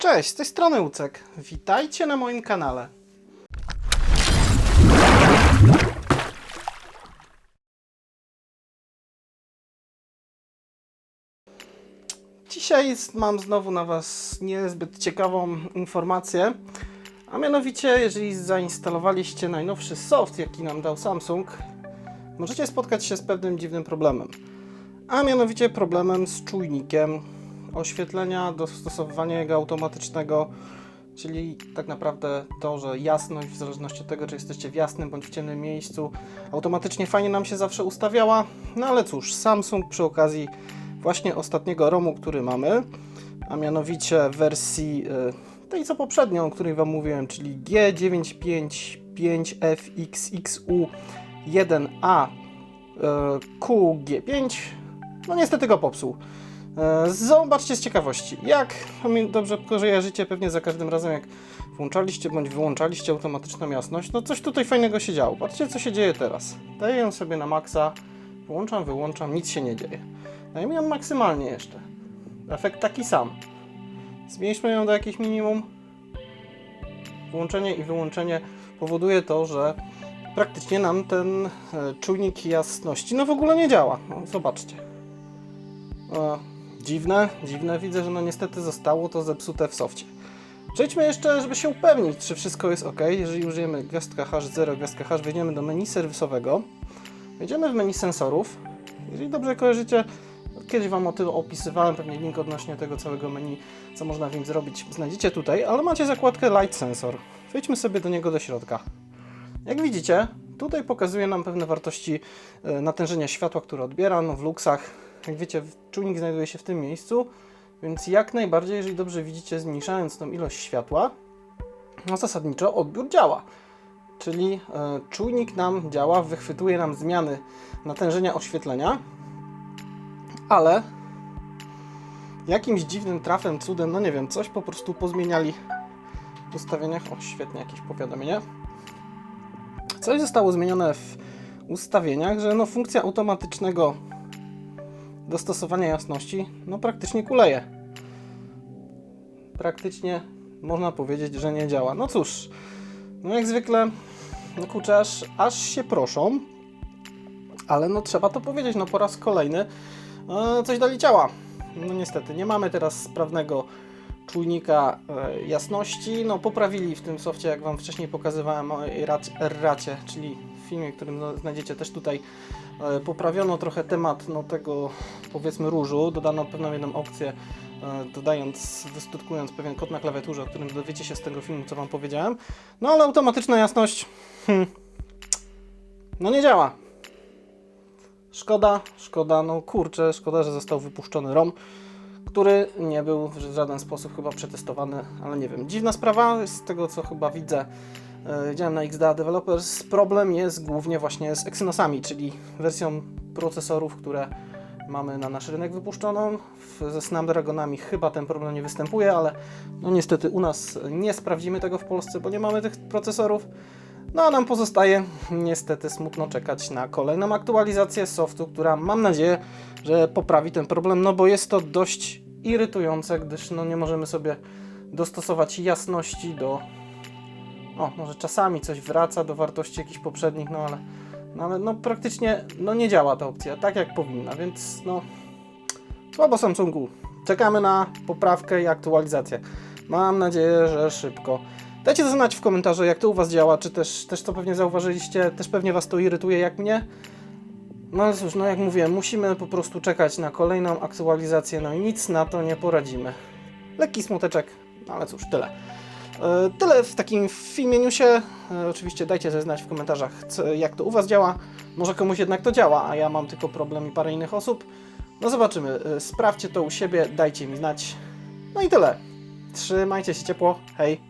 Cześć, z tej strony Ucek. Witajcie na moim kanale. Dzisiaj mam znowu na Was niezbyt ciekawą informację. A mianowicie, jeżeli zainstalowaliście najnowszy soft, jaki nam dał Samsung, możecie spotkać się z pewnym dziwnym problemem. A mianowicie problemem z czujnikiem oświetlenia, dostosowywania jego automatycznego, czyli tak naprawdę to, że jasność w zależności od tego, czy jesteście w jasnym bądź w ciemnym miejscu, automatycznie fajnie nam się zawsze ustawiała. No ale cóż, Samsung przy okazji właśnie ostatniego ROMu, który mamy, a mianowicie wersji y, tej co poprzednią, o której Wam mówiłem, czyli G955FXXU1A y, QG5, no niestety go popsuł. E, Zobaczcie z ciekawości, jak dobrze kojarzycie pewnie za każdym razem, jak włączaliście bądź wyłączaliście automatyczną jasność, no coś tutaj fajnego się działo. Patrzcie, co się dzieje teraz. Daję ją sobie na maksa, włączam, wyłączam, nic się nie dzieje. Dajmy ją maksymalnie jeszcze. Efekt taki sam. Zmniejszmy ją do jakiegoś minimum. Włączenie i wyłączenie powoduje to, że praktycznie nam ten e, czujnik jasności no w ogóle nie działa. No, zobaczcie. Dziwne, dziwne. Widzę, że no niestety zostało to zepsute w softie. Przejdźmy jeszcze, żeby się upewnić, czy wszystko jest ok. Jeżeli użyjemy gwiazdka H0, gwiazdka H, wejdziemy do menu serwisowego. Wejdziemy w menu sensorów. Jeżeli dobrze kojarzycie, kiedyś Wam o tym opisywałem, pewnie link odnośnie tego całego menu, co można w nim zrobić, znajdziecie tutaj, ale macie zakładkę Light Sensor. Wejdźmy sobie do niego do środka. Jak widzicie, tutaj pokazuje nam pewne wartości e, natężenia światła, które odbiera, no w luksach. Jak wiecie, czujnik znajduje się w tym miejscu, więc jak najbardziej, jeżeli dobrze widzicie, zmniejszając tą ilość światła, no zasadniczo odbiór działa. Czyli e, czujnik nam działa, wychwytuje nam zmiany natężenia oświetlenia, ale jakimś dziwnym trafem, cudem, no nie wiem, coś po prostu pozmieniali w ustawieniach. O, świetnie, jakieś powiadomienie. Coś zostało zmienione w ustawieniach, że no funkcja automatycznego dostosowania jasności no praktycznie kuleje. Praktycznie można powiedzieć, że nie działa. No cóż, no jak zwykle, no kurczę, aż, aż się proszą, ale no trzeba to powiedzieć, no po raz kolejny e, coś dali ciała. No niestety, nie mamy teraz sprawnego czujnika e, jasności. No poprawili w tym softie, jak Wam wcześniej pokazywałem o erracie, czyli filmie, którym znajdziecie też tutaj, e, poprawiono trochę temat no, tego powiedzmy różu, dodano pewną jedną opcję, e, dodając, wystutkując pewien kod na klawiaturze, o którym dowiecie się z tego filmu, co Wam powiedziałem. No ale automatyczna jasność, hmm, no nie działa. Szkoda, szkoda, no kurczę, szkoda, że został wypuszczony ROM, który nie był w żaden sposób chyba przetestowany, ale nie wiem. Dziwna sprawa, z tego co chyba widzę, widziałem na XDA Developers, problem jest głównie właśnie z Exynosami, czyli wersją procesorów, które mamy na nasz rynek wypuszczoną. Ze Snapdragonami chyba ten problem nie występuje, ale no niestety u nas nie sprawdzimy tego w Polsce, bo nie mamy tych procesorów. No a nam pozostaje niestety smutno czekać na kolejną aktualizację softu, która mam nadzieję, że poprawi ten problem, no bo jest to dość irytujące, gdyż no nie możemy sobie dostosować jasności do... O, może czasami coś wraca do wartości jakichś poprzednich, no ale, no ale no praktycznie no nie działa ta opcja tak jak powinna, więc no słabo Samsungu. Czekamy na poprawkę i aktualizację. Mam nadzieję, że szybko. Dajcie znać w komentarzu, jak to u Was działa, czy też, też to pewnie zauważyliście, też pewnie Was to irytuje jak mnie. No ale cóż, no jak mówiłem, musimy po prostu czekać na kolejną aktualizację, no i nic na to nie poradzimy. Lekki smuteczek, no ale cóż, tyle. E, Tyle w takim filmie newsie. E, Oczywiście dajcie sobie znać w komentarzach, jak to u Was działa. Może komuś jednak to działa, a ja mam tylko problem i parę innych osób. No zobaczymy. E, Sprawdźcie to u siebie, dajcie mi znać. No i tyle. Trzymajcie się ciepło. Hej.